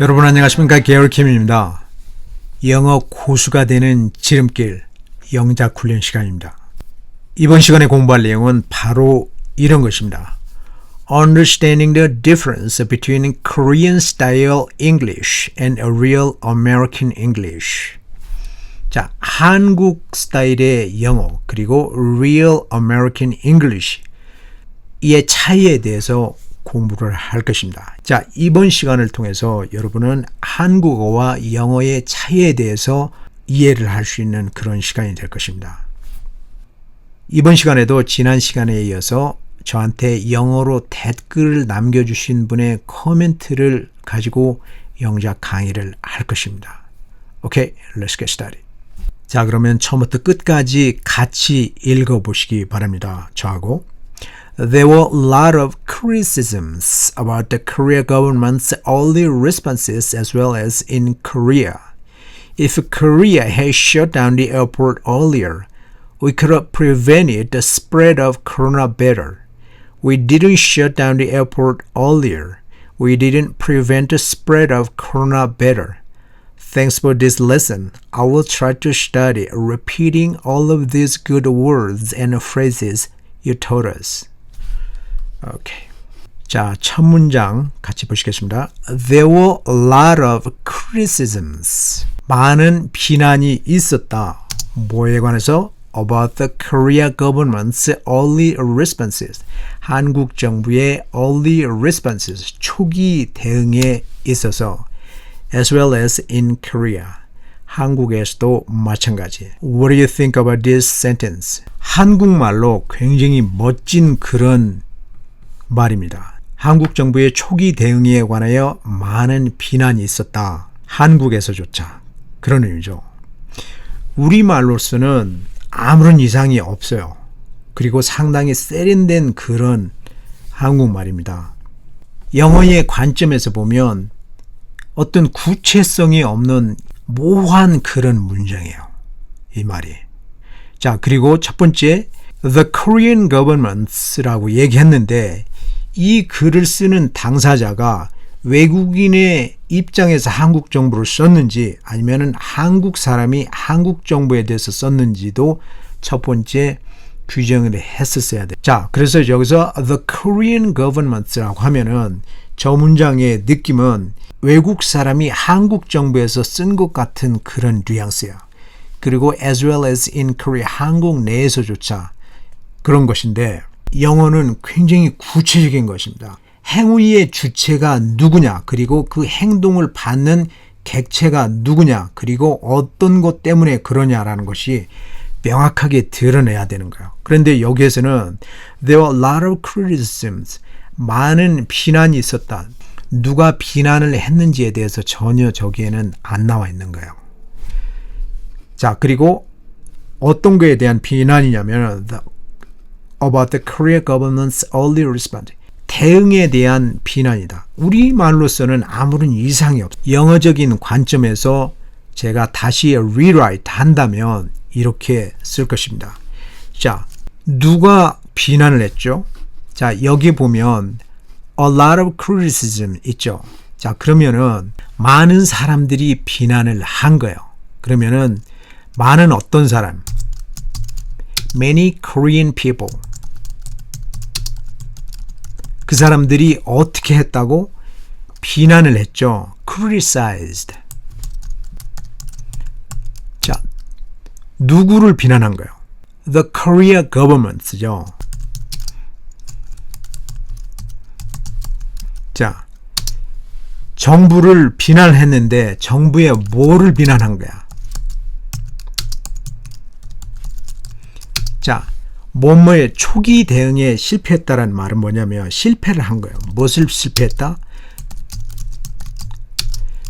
여러분 안녕하십니까 게어킴입니다. 영어 고수가 되는 지름길 영작 훈련 시간입니다. 이번 시간에 공부할 내용은 바로 이런 것입니다. Understanding the difference between Korean style English and a real American English. 자, 한국 스타일의 영어 그리고 real American English 이의 차이에 대해서 공부를 할 것입니다. 자, 이번 시간을 통해서 여러분은 한국어와 영어의 차이에 대해서 이해를 할 수 있는 그런 시간이 될 것입니다. 이번 시간에도 지난 시간에 이어서 저한테 영어로 댓글을 남겨주신 분의 코멘트를 가지고 영작 강의를 할 것입니다. 오케이, let's get started. 자, 그러면 처음부터 끝까지 같이 읽어보시기 바랍니다. 저하고. There were a lot of criticisms about the Korea government's early responses as well as in Korea. If Korea had shut down the airport earlier, we could have prevented the spread of corona better. We didn't shut down the airport earlier. We didn't prevent the spread of corona better. Thanks for this lesson. I will try to study repeating all of these good words and phrases you taught us. 오케이. 자, 첫 문장 같이 보시겠습니다. There were a lot of criticisms. 많은 비난이 있었다. 뭐에 관해서? About the Korea government's early responses. 한국 정부의 early responses. 초기 대응에 있어서. As well as in Korea. 한국에서도 마찬가지. What do you think about this sentence? 한국말로 굉장히 멋진 그런 말입니다. 한국 정부의 초기 대응에 관하여 많은 비난이 있었다. 한국에서조차. 그런 의미죠. 우리말로서는 아무런 이상이 없어요. 그리고 상당히 세련된 그런 한국말입니다. 영어의 관점에서 보면 어떤 구체성이 없는 모호한 그런 문장이에요. 이 말이. 자, 그리고 첫 번째, The Korean Governments라고 얘기했는데 이 글을 쓰는 당사자가 외국인의 입장에서 한국 정부를 썼는지 아니면은 한국 사람이 한국 정부에 대해서 썼는지도 첫 번째 규정을 했었어야 돼. 자, 그래서 여기서 the Korean governments라고 하면은 저 문장의 느낌은 외국 사람이 한국 정부에서 쓴 것 같은 그런 뉘앙스야. 그리고 as well as in Korea 한국 내에서조차 그런 것인데 영어는 굉장히 구체적인 것입니다. 행위의 주체가 누구냐, 그리고 그 행동을 받는 객체가 누구냐, 그리고 어떤 것 때문에 그러냐라는 것이 명확하게 드러내야 되는 거예요. 그런데 여기에서는 there were a lot of criticisms. 많은 비난이 있었다. 누가 비난을 했는지에 대해서 전혀 저기에는 안 나와 있는 거예요. 자, 그리고 어떤 거에 대한 비난이냐면 about the Korea government's early response. 대응에 대한 비난이다. 우리말로서는 아무런 이상이 없어. 영어적인 관점에서 제가 다시 rewrite 한다면 이렇게 쓸 것입니다. 자, 누가 비난을 했죠? 자, 여기 보면 a lot of criticism 있죠. 자, 그러면은 많은 사람들이 비난을 한 거예요. 그러면은 많은 어떤 사람? Many Korean people. 그 사람들이 어떻게 했다고? 비난을 했죠. criticized. 자, 누구를 비난한 거예요? The Korea government죠. 자, 정부를 비난했는데 정부의 뭐를 비난한 거야? 자, 뭐뭐의 초기 대응에 실패했다라는 말은 뭐냐면 실패를 한 거예요. 무엇을 실패했다?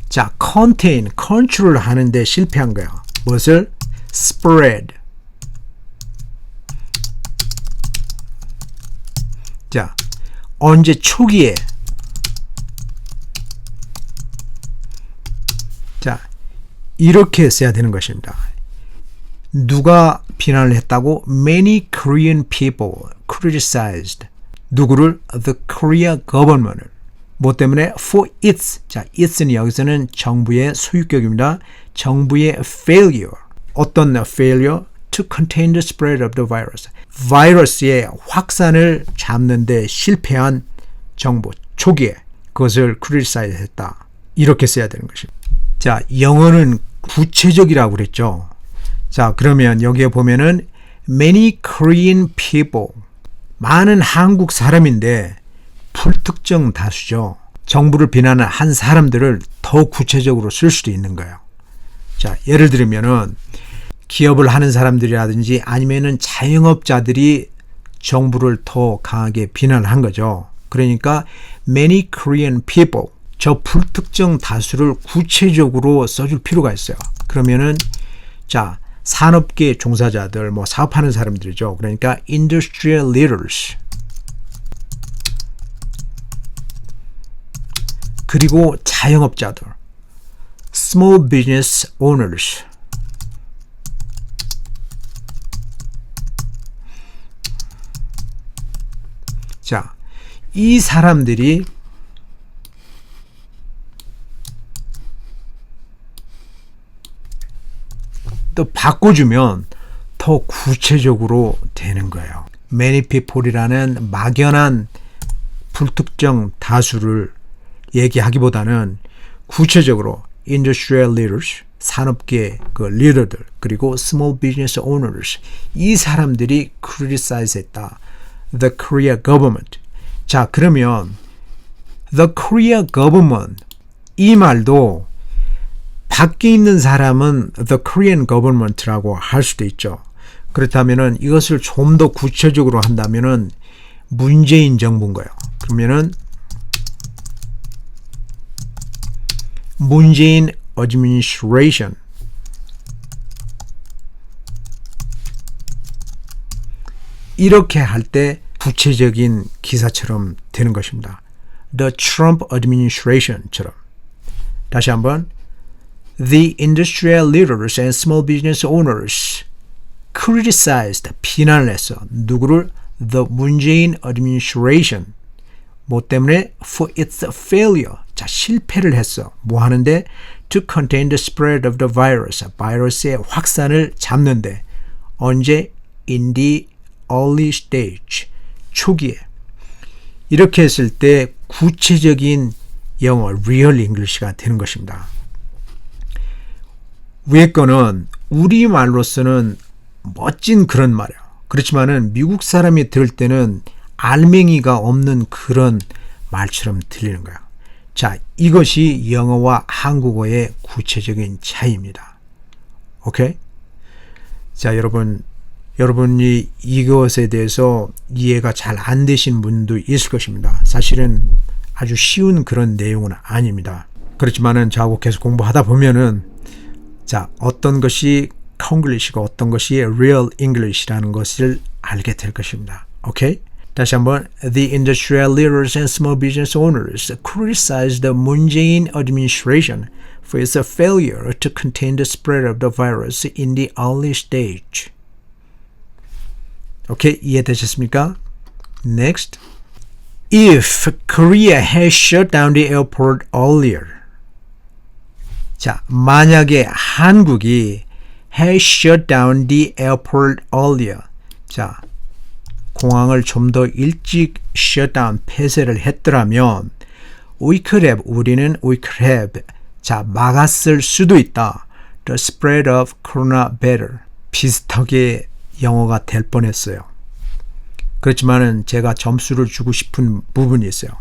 자, contain, 컨트롤 하는데 실패한 거예요. 무엇을? spread. 자, 언제 초기에 자, 이렇게 써야 되는 것입니다. 누가 비난을 했다고? Many Korean people criticized 누구를? The Korea government을 뭐 때문에 for its 자 its는 여기서는 정부의 소유격입니다. 정부의 failure 어떤 failure to contain the spread of the virus 바이러스의 확산을 잡는데 실패한 정부 초기에 그것을 criticize했다 이렇게 써야 되는 것입니다. 자 영어는 구체적이라고 그랬죠. 자 그러면 여기에 보면은 many Korean people 많은 한국 사람인데 불특정 다수죠. 정부를 비난한 한 사람들을 더 구체적으로 쓸 수도 있는 거예요. 자, 예를 들면은 기업을 하는 사람들이라든지 아니면은 자영업자들이 정부를 더 강하게 비난한 거죠. 그러니까 many Korean people 저 불특정 다수를 구체적으로 써줄 필요가 있어요. 그러면은 자 산업계 종사자들 뭐 사업하는 사람들이죠. 그러니까 industrial leaders 그리고 자영업자들 small business owners 자, 이 사람들이 또 바꿔주면 더 구체적으로 되는 거예요. people이라는 막연한 불특정 다수를 얘기하기보다는 구체적으로 industrial leaders, 산업계 그 리더들, 그리고 small business owners 이 사람들이 criticize했다. the Korea government. 자, 그러면 the Korea government 이 말도 밖에 있는 사람은 the Korean government라고 할 수도 있죠. 그렇다면은 이것을 좀 더 구체적으로 한다면은 문재인 정부인 거예요. 그러면은 문재인 administration 이렇게 할 때 구체적인 기사처럼 되는 것입니다. The Trump administration처럼. 다시 한번 The industrial leaders and small business owners criticized 비난을 했어. 누구를? The 문재인 administration. 뭐 때문에? For its failure. 자, 실패를 했어. 뭐 하는데? To contain the spread of the virus. 바이러스의 확산을 잡는데. 언제? In the early stage. 초기에. 이렇게 했을 때 구체적인 영어, real English가 되는 것입니다. 위에 거는 우리말로서는 멋진 그런 말이에요. 그렇지만은 미국 사람이 들을 때는 알맹이가 없는 그런 말처럼 들리는 거야. 자, 이것이 영어와 한국어의 구체적인 차이입니다. 오케이? 자, 여러분, 여러분이 이것에 대해서 이해가 잘 안 되신 분도 있을 것입니다. 사실은 아주 쉬운 그런 내용은 아닙니다. 그렇지만은 저하고 계속 공부하다 보면은 자, 어떤 것이 콩글리시고 어떤 것이 real English라는 것을 알게 될 것입니다. 오케이? 다시 한번 The industrial leaders and small business owners criticized the Moon Jae-in administration for its failure to contain the spread of the virus in the early stage. 오케이, 이해되셨습니까? Next. If Korea had shut down the airport earlier, 자, 만약에 한국이 had shut down the airport earlier. 자, 공항을 좀 더 일찍 shut down, 폐쇄를 했더라면 we could have, 우리는 we could have 자, 막았을 수도 있다. The spread of corona better. 비슷하게 영어가 될 뻔했어요. 그렇지만은 제가 점수를 주고 싶은 부분이 있어요.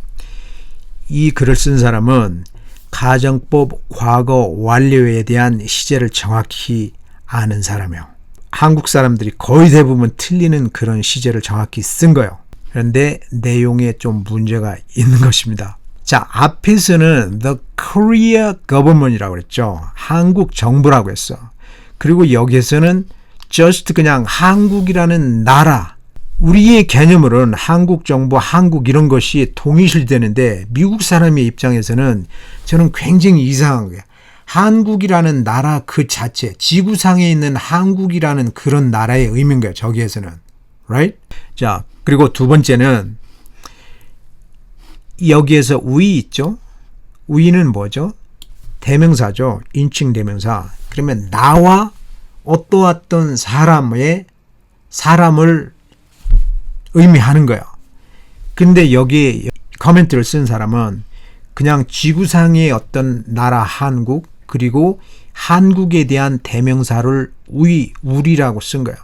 이 글을 쓴 사람은 가정법 과거 완료에 대한 시제를 정확히 아는 사람이요. 한국 사람들이 거의 대부분 틀리는 그런 시제를 정확히 쓴 거예요. 그런데 내용에 좀 문제가 있는 것입니다. 자, 앞에서는 the Korea government이라고 그랬죠. 한국 정부라고 했어. 그리고 여기에서는 just 그냥 한국이라는 나라, 우리의 개념으로는 한국 정부, 한국 이런 것이 동일시되는데 미국 사람의 입장에서는 저는 굉장히 이상한 거예요. 한국이라는 나라 그 자체, 지구상에 있는 한국이라는 그런 나라의 의미인 거예요. 저기에서는. Right? 자, 그리고 두 번째는 여기에서 we 있죠? we는 뭐죠? 대명사죠. 인칭 대명사. 그러면 나와 어떠어떤 사람의 사람을 의미하는 거예요. 근데 여기 커멘트를 쓴 사람은 그냥 지구상의 어떤 나라 한국 그리고 한국에 대한 대명사를 우리 우리라고 쓴 거예요.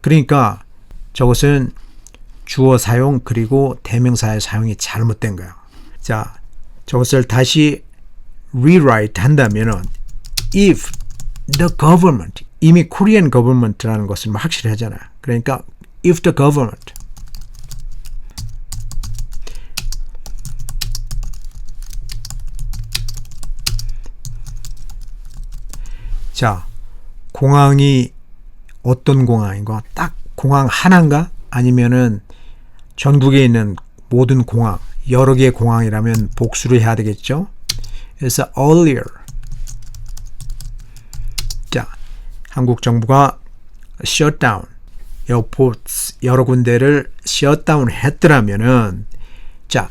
그러니까 저것은 주어 사용 그리고 대명사의 사용이 잘못된 거예요. 자, 저것을 다시 rewrite 한다면은 if the government 이미 Korean government라는 것을 확실히 하잖아요. 그러니까 if the government 자, 공항이 어떤 공항인가? 딱 공항 하나인가? 아니면은 전국에 있는 모든 공항, 여러 개의 공항이라면 복수를 해야 되겠죠? 그래서 earlier. 자, 한국 정부가 shutdown, 에어포트 여러 군데를 shutdown 했더라면은 자,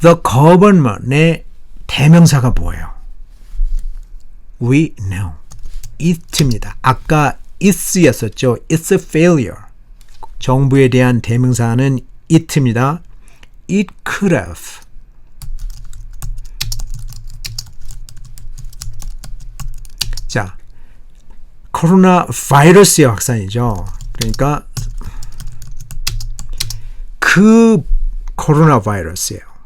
the government의 대명사가 뭐예요? We know. It입니다. 아까 it였었죠. It's a failure. 정부에 대한 대명사는 it입니다. It could have. 자, 코로나 바이러스의 확산이죠. 그러니까 그 코로나 바이러스예요.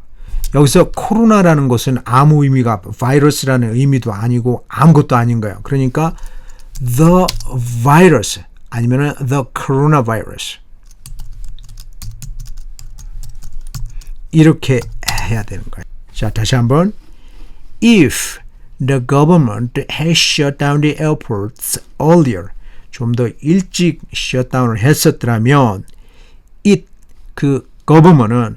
여기서 코로나라는 것은 아무 의미가 바이러스라는 의미도 아니고 아무것도 아닌 거예요. 그러니까 the virus 아니면은 the coronavirus 이렇게 해야 되는 거예요. 자, 다시 한번 if the government has shut down the airports earlier 좀 더 일찍 셧다운을 했었더라면 it 그 government은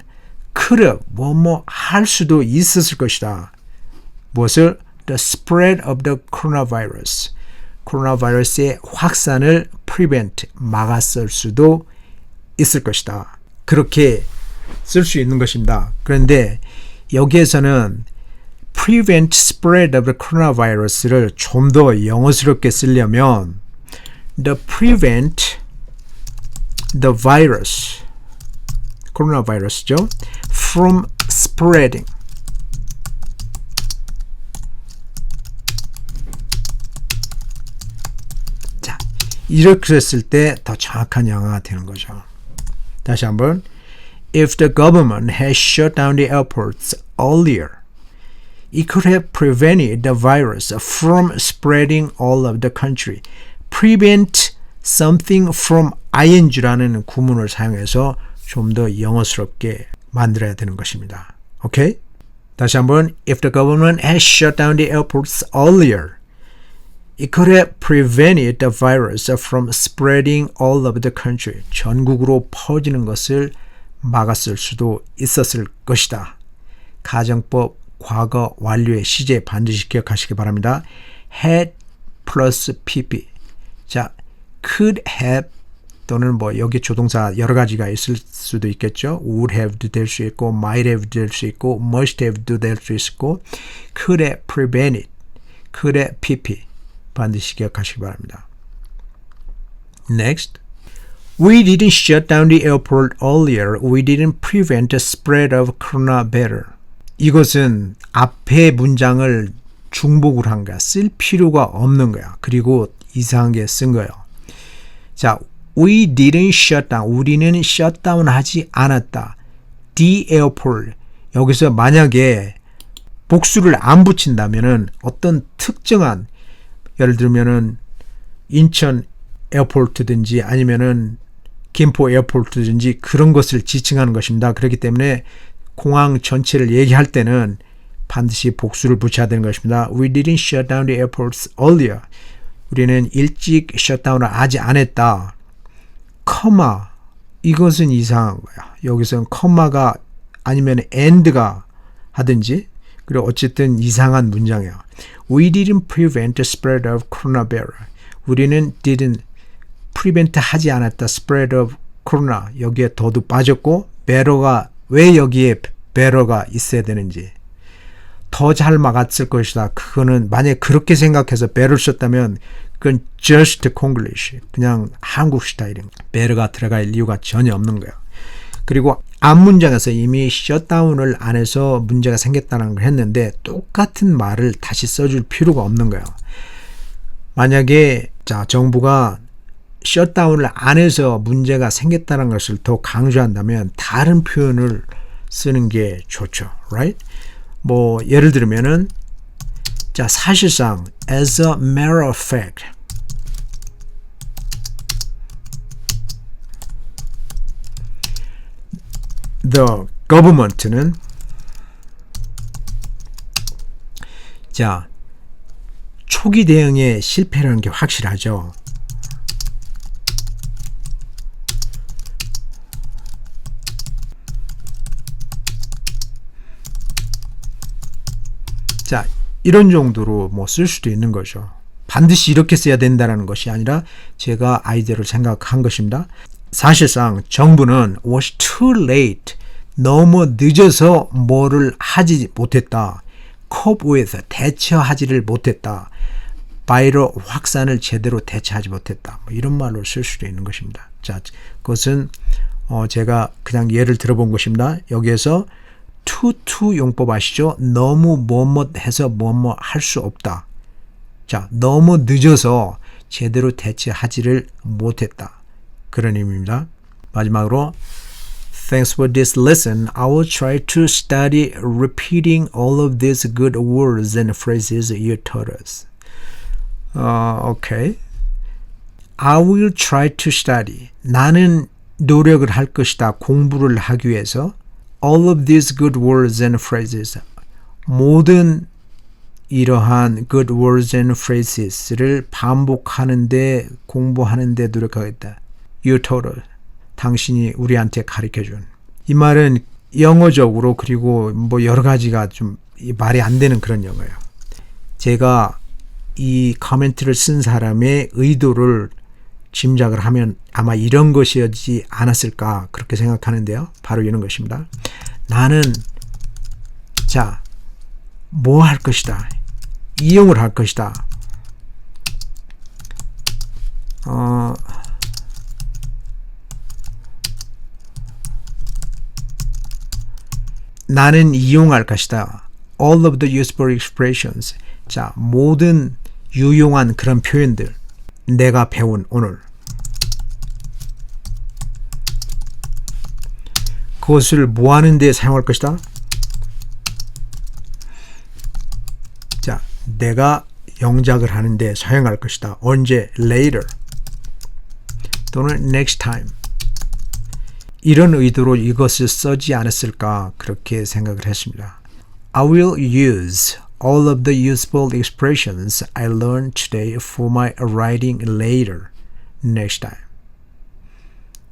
could 뭐뭐 할 수도 있었을 것이다. 무엇을 the spread of the coronavirus 코로나 바이러스의 확산을 prevent 막았을 수도 있을 것이다. 그렇게 쓸 수 있는 것입니다. 그런데 여기에서는 prevent spread of the coronavirus를 좀 더 영어스럽게 쓰려면 the prevent the virus 코로나 바이러스죠. from spreading 자, 이렇게 했을 때 더 정확한 영어가 되는 거죠. 다시 한번 If the government had shut down the airports earlier, it could have prevented the virus from spreading all of the country. prevent something from ing라는 구문을 사용해서 좀 더 영어스럽게 만들어야 되는 것입니다. 오케이? 다시 한번 If the government had shut down the airports earlier, it could have prevented the virus from spreading all over the country. 전국으로 퍼지는 것을 막았을 수도 있었을 것이다. 가정법 과거 완료의 시제 반드시 기억하시기 바랍니다. had 플러스 pp. 자, could have 또는 뭐 여기 조동사 여러 가지가 있을 수도 있겠죠. would have도 될수 있고 might have도 될수 있고 must have도 될수 있고 could have prevented, could have pp 반드시 기억하시기 바랍니다. Next. We didn't shut down the airport earlier. We didn't prevent the spread of corona better. 이것은 앞에 문장을 중복을 한 거야. 쓸 필요가 없는 거야. 그리고 이상하게 쓴 거예요. 자, we didn't shut down. 우리는 shutdown 하지 않았다. The airport. 여기서 만약에 복수를 안 붙인다면은 어떤 특정한 예를 들면은 인천 에어포트든지 아니면은 김포 에어포트든지 그런 것을 지칭하는 것입니다. 그렇기 때문에 공항 전체를 얘기할 때는 반드시 복수를 붙여야 되는 것입니다. We didn't shut down the airports earlier. 우리는 일찍 셧다운을 하지 않았다. 커마 이것은 이상한 거야. 여기서는 커마가 아니면 end가 하든지 그리고 어쨌든 이상한 문장이야. We didn't prevent the spread of coronavirus. 우리는 didn't prevent 하지 않았다. spread of corona 여기에 더도 빠졌고 better가 왜 여기에 better가 있어야 되는지 더 잘 막았을 것이다. 그거는 만약에 그렇게 생각해서 better 썼다면 그건 just Konglish 그냥 한국 스타일인 better가 들어갈 이유가 전혀 없는 거예요. 그리고 앞 문장에서 이미 셧다운을 안 해서 문제가 생겼다는 걸 했는데 똑같은 말을 다시 써줄 필요가 없는 거예요. 만약에 자 정부가 셧다운을 안 해서 문제가 생겼다는 것을 더 강조한다면 다른 표현을 쓰는 게 좋죠. right? 뭐 예를 들면은 자 사실상 as a matter of fact the government는 자 초기 대응에 실패라는 게 확실하죠. 자, 이런 정도로 뭐 쓸 수도 있는 거죠. 반드시 이렇게 써야 된다는 것이 아니라 제가 아이디어를 생각한 것입니다. 사실상 정부는 was too late. 너무 늦어서 뭐를 하지 못했다. cope with. 대처하지를 못했다. 바이러 확산을 제대로 대처하지 못했다. 뭐 이런 말로 쓸 수도 있는 것입니다. 자, 그것은 어 제가 그냥 예를 들어본 것입니다. 여기에서 투투 용법 아시죠? 너무 뭐뭐 해서 뭐뭐 할 수 없다. 자, 너무 늦어서 제대로 대처하지를 못했다. 그런 의미입니다. 마지막으로 Thanks for this lesson. I will try to study repeating all of these good words and phrases you taught us. 어, 오케이. I will try to study. 나는 노력을 할 것이다. 공부를 하기 위해서. All of these good words and phrases. 모든 이러한 good words and phrases를 반복하는데 공부하는데 노력하겠다. Us. 당신이 우리한테 가르쳐 준. 이 말은 영어적으로 그리고 뭐 여러 가지가 좀 말이 안 되는 그런 영어예요. 제가 이 커멘트를 쓴 사람의 의도를 짐작을 하면 아마 이런 것이었지 않았을까 그렇게 생각하는데요. 바로 이런 것입니다. 나는 자, 뭐 할 것이다. 이용을 할 것이다. 어, 나는 이용할 것이다. All of the useful expressions. 자, 모든 유용한 그런 표현들. 내가 배운 오늘. 그것을 뭐 하는 데 사용할 것이다? 자, 내가 영작을 하는데 사용할 것이다. 언제? Later. 또는 next time. 이런 의도로 이것을 써지 않았을까 그렇게 생각을 했습니다. I will use all of the useful expressions I learned today for my writing later next time.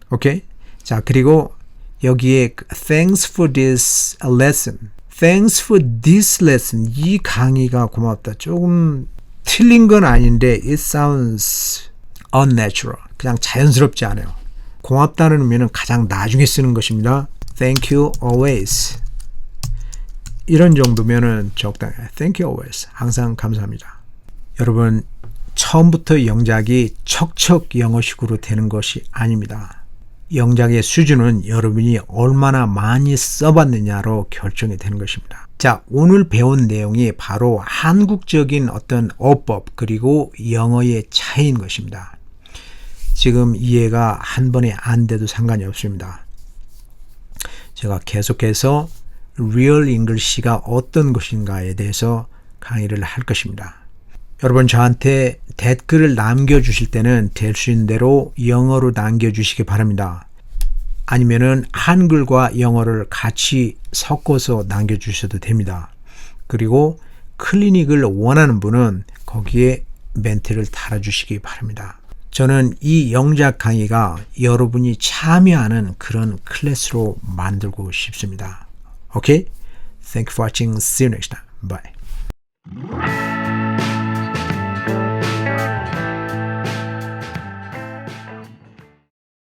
오케이? 자, 그리고 여기에 thanks for this lesson. thanks for this lesson. 이 강의가 고맙다. 조금 틀린 건 아닌데 it sounds unnatural. 그냥 자연스럽지 않아요. 고맙다는 의미는 가장 나중에 쓰는 것입니다. Thank you always. 이런 정도면은 적당해. Thank you always. 항상 감사합니다. 여러분, 처음부터 영작이 척척 영어식으로 되는 것이 아닙니다. 영작의 수준은 여러분이 얼마나 많이 써봤느냐로 결정이 되는 것입니다. 자, 오늘 배운 내용이 바로 한국적인 어떤 어법 그리고 영어의 차이인 것입니다. 지금 이해가 한 번에 안 돼도 상관이 없습니다. 제가 계속해서 Real English가 어떤 것인가에 대해서 강의를 할 것입니다. 여러분 저한테 댓글을 남겨주실 때는 될 수 있는 대로 영어로 남겨주시기 바랍니다. 아니면은 한글과 영어를 같이 섞어서 남겨주셔도 됩니다. 그리고 클리닉을 원하는 분은 거기에 멘트를 달아주시기 바랍니다. 저는 이 영작 강의가 여러분이 참여하는 그런 클래스로 만들고 싶습니다. 오케이? Thank you for watching. See you next time. Bye.